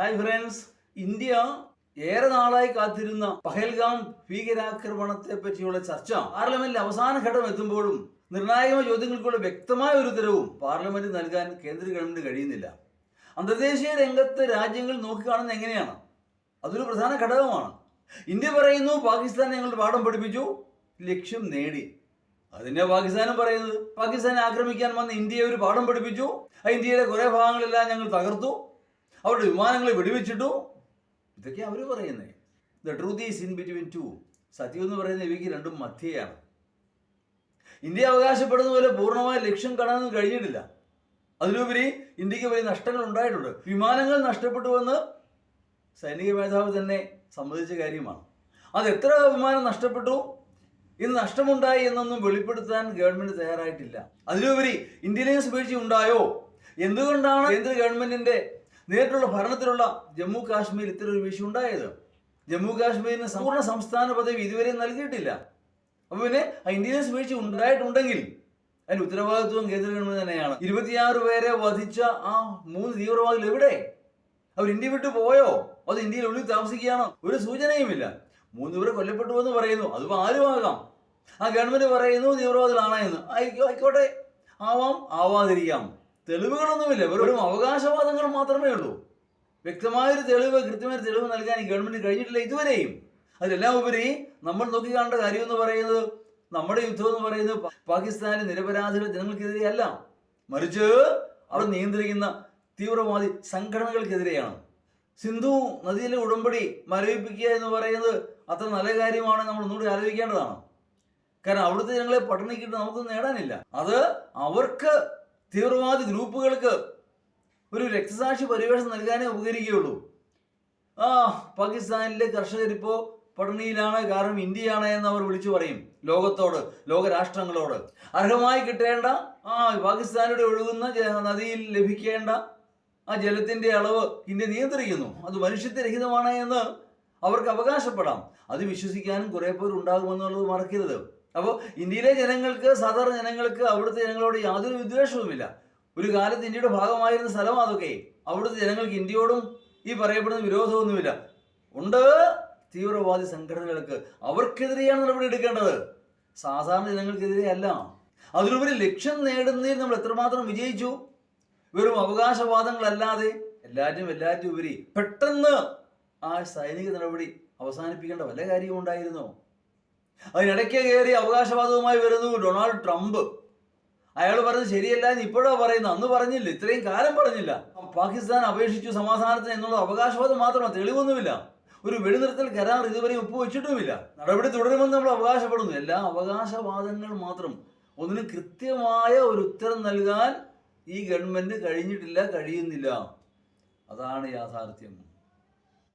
Hi friends. India ഏറെ നാളായി കാത്തിരുന്ന പഹൽഗാം ഭീകരാക്രമണത്തെ പറ്റിയുള്ള ചർച്ച പാർലമെന്റിൽ അവസാന ഘട്ടം എത്തുമ്പോഴും നിർണായക ചോദ്യങ്ങൾക്കുള്ള വ്യക്തമായ ഒരു ഉത്തരവും പാർലമെന്റ് നൽകാൻ കേന്ദ്ര ഗവൺമെന്റ് കഴിയുന്നില്ല. അന്തർദേശീയ രംഗത്ത് രാജ്യങ്ങൾ നോക്കിക്കാണുന്നത് എങ്ങനെയാണ്? അതൊരു പ്രധാന ഘടകമാണ്. ഇന്ത്യ പറയുന്നു പാകിസ്ഥാൻ ഞങ്ങൾ പാഠം പഠിപ്പിച്ചു. ലക്ഷ്യം നേടി. അതിന്റെ പാകിസ്ഥാനും പറയുന്നത്. പാകിസ്ഥാനെ ആക്രമിക്കാൻ വന്ന ഇന്ത്യയെ ഒരു പാഠം പഠിപ്പിച്ചു. ആ ഇന്ത്യയുടെ കുറെ ഭാഗങ്ങളെല്ലാം ഞങ്ങൾ തകർത്തു. അവരുടെ വിമാനങ്ങളെ വെടിവെച്ചിട്ടു? ഇതൊക്കെ അവർ പറയുന്നത് the truth is in between two സത്യം എന്ന് പറയുന്ന ഇവയ്ക്ക് രണ്ടും മധ്യയാണ്. ഇന്ത്യ അവകാശപ്പെടുന്ന പോലെ പൂർണമായ ലക്ഷ്യം കാണാനൊന്നും കഴിഞ്ഞിട്ടില്ല. അതിലുപരി ഇന്ത്യയ്ക്ക് വലിയ നഷ്ടങ്ങൾ ഉണ്ടായിട്ടുണ്ട്. വിമാനങ്ങൾ നഷ്ടപ്പെട്ടുവെന്ന് സൈനിക മേധാവി തന്നെ സമ്മതിച്ച കാര്യമാണ്. അത് എത്ര വിമാനം നഷ്ടപ്പെട്ടു? ഇന്ന് നഷ്ടമുണ്ടായി എന്നൊന്നും വെളിപ്പെടുത്താൻ ഗവൺമെന്റ് തയ്യാറായിട്ടില്ല. അതിലുപരി ഇന്റലിജൻസ് വീഴ്ച ഉണ്ടായോ? എന്തുകൊണ്ടാണ് കേന്ദ്ര ഗവൺമെന്റിന്റെ നേരിട്ടുള്ള ഭരണത്തിലുള്ള ജമ്മു കാശ്മീർ ഇത്തരം ഒരു വീഴ്ച ഉണ്ടായത്. ജമ്മു കാശ്മീരിന് സമ്പൂർണ സംസ്ഥാന പദവി ഇതുവരെ നൽകിയിട്ടില്ല. അപ്പൊ പിന്നെ ആ ഇന്ത്യൻസ് വീഴ്ച ഉണ്ടായിട്ടുണ്ടെങ്കിൽ അതിന് ഉത്തരവാദിത്വം കേന്ദ്ര ഗവൺമെന്റ് തന്നെയാണ്. ഇരുപത്തിയാറ് പേരെ വധിച്ച ആ മൂന്ന് തീവ്രവാദികൾ എവിടെ? അവർ ഇന്ത്യ വിട്ടു പോയോ? അത് ഇന്ത്യയിൽ ഉള്ളിൽ താമസിക്കുകയാണോ? ഒരു സൂചനയുമില്ല. മൂന്ന് പേരെ കൊല്ലപ്പെട്ടു എന്ന് പറയുന്നു. അതും ആരും ആകാം ആ ഗവൺമെന്റ് പറയുന്നു തീവ്രവാദികളാണ് എന്ന്. ആയിക്കോ ആയിക്കോട്ടെ. ആവാം ആവാതിരിക്കാം. തെളിവുകളൊന്നുമില്ല. വെറും അവകാശവാദങ്ങൾ മാത്രമേ ഉള്ളൂ. വ്യക്തമായൊരു തെളിവ് കൃത്യമായ തെളിവ് നൽകാൻ ഈ ഗവൺമെന്റ് കഴിഞ്ഞിട്ടില്ല ഇതുവരെയും. അതിലെല്ലാം ഉപരി നമ്മൾ നോക്കിക്കാണ്ട കാര്യം എന്ന് പറയുന്നത് നമ്മുടെ യുദ്ധം എന്ന് പറയുന്നത് പാകിസ്ഥാനിലെ നിരപരാധികൾ ജനങ്ങൾക്കെതിരെയല്ല. മറിച്ച് അവർ നിയന്ത്രിക്കുന്ന തീവ്രവാദി സംഘടനകൾക്കെതിരെയാണ്. സിന്ധു നദിയിലെ ഉടമ്പടി മരവിപ്പിക്കുക എന്ന് പറയുന്നത് അത്ര നല്ല കാര്യമാണ് നമ്മൾ ഒന്നുകൂടി ആലോചിക്കേണ്ടതാണ്. കാരണം അവിടുത്തെ ജനങ്ങളെ പട്ടിണിക്കിട്ട് നമുക്ക് നേടാനില്ല. അത് അവർക്ക് തീവ്രവാദി ഗ്രൂപ്പുകൾക്ക് ഒരു രക്തസാക്ഷി പരിവേഷം നൽകാനേ ഉപകരിക്കുകയുള്ളൂ. ആ പാകിസ്ഥാനിലെ കർഷകരിപ്പോ പട്ടിണിയിലാണ്. കാരണം ഇന്ത്യയാണ് എന്ന് അവർ വിളിച്ചു പറയും ലോകത്തോട് ലോകരാഷ്ട്രങ്ങളോട്. അർഹമായി കിട്ടേണ്ട ആ പാകിസ്ഥാനിലൂടെ ഒഴുകുന്ന നദിയിൽ ലഭിക്കേണ്ട ആ ജലത്തിന്റെ അളവ് ഇന്ത്യ നിയന്ത്രിക്കുന്നു. അത് മനുഷ്യത്വരഹിതമാണ് എന്ന് അവർക്ക് അവകാശപ്പെടാം. അത് വിശ്വസിക്കാനും കുറെ പേർ ഉണ്ടാകുമെന്നുള്ളത് മറക്കരുത്. അപ്പോൾ ഇന്ത്യയിലെ ജനങ്ങൾക്ക് സാധാരണ ജനങ്ങൾക്ക് അവിടുത്തെ ജനങ്ങളോട് യാതൊരു വിദ്വേഷവുമില്ല. ഒരു കാലത്ത് ഇന്ത്യയുടെ ഭാഗമായിരുന്ന സ്ഥലം അതൊക്കെ. അവിടുത്തെ ജനങ്ങൾക്ക് ഇന്ത്യയോടും ഈ പറയപ്പെടുന്ന വിരോധമൊന്നുമില്ല. ഉണ്ട് തീവ്രവാദി സംഘടനകൾക്ക്. അവർക്കെതിരെയാണ് നടപടി എടുക്കേണ്ടത്. സാധാരണ ജനങ്ങൾക്കെതിരെ അല്ല. അതിലുപരി ലക്ഷ്യം നേടുന്നതിൽ നമ്മൾ എത്രമാത്രം വിജയിച്ചു? വെറും അവകാശവാദങ്ങളല്ലാതെ എല്ലാറ്റും എല്ലാറ്റും ഉപരി പെട്ടെന്ന് ആ സൈനിക നടപടി അവസാനിപ്പിക്കേണ്ട വല്ല കാര്യവും ഉണ്ടായിരുന്നോ? അതിനിടയ്ക്ക് കയറി അവകാശവാദവുമായി വരുന്നു ഡൊണാൾഡ് ട്രംപ്. അയാൾ പറഞ്ഞത് ശരിയല്ല എന്ന് ഇപ്പോഴാ പറയുന്നത്. അന്ന് പറഞ്ഞില്ല ഇത്രയും കാലം പറഞ്ഞില്ല. പാകിസ്ഥാൻ അപേക്ഷിച്ചു സമാധാനത്തിന് എന്നുള്ള അവകാശവാദം മാത്രമാണ് തെളിവൊന്നുമില്ല. ഒരു വെടിനിർത്തൽ കരാർ ഇതുവരെ ഒപ്പുവെച്ചിട്ടുമില്ല. നടപടി തുടരുമെന്ന് നമ്മൾ അവകാശപ്പെടുന്നു. എല്ലാ അവകാശവാദങ്ങൾ മാത്രം. ഒന്നിനും കൃത്യമായ ഒരു ഉത്തരം നൽകാൻ ഈ ഗവൺമെന്റ് കഴിഞ്ഞിട്ടില്ല കഴിയുന്നില്ല. അതാണ് യാഥാർത്ഥ്യം.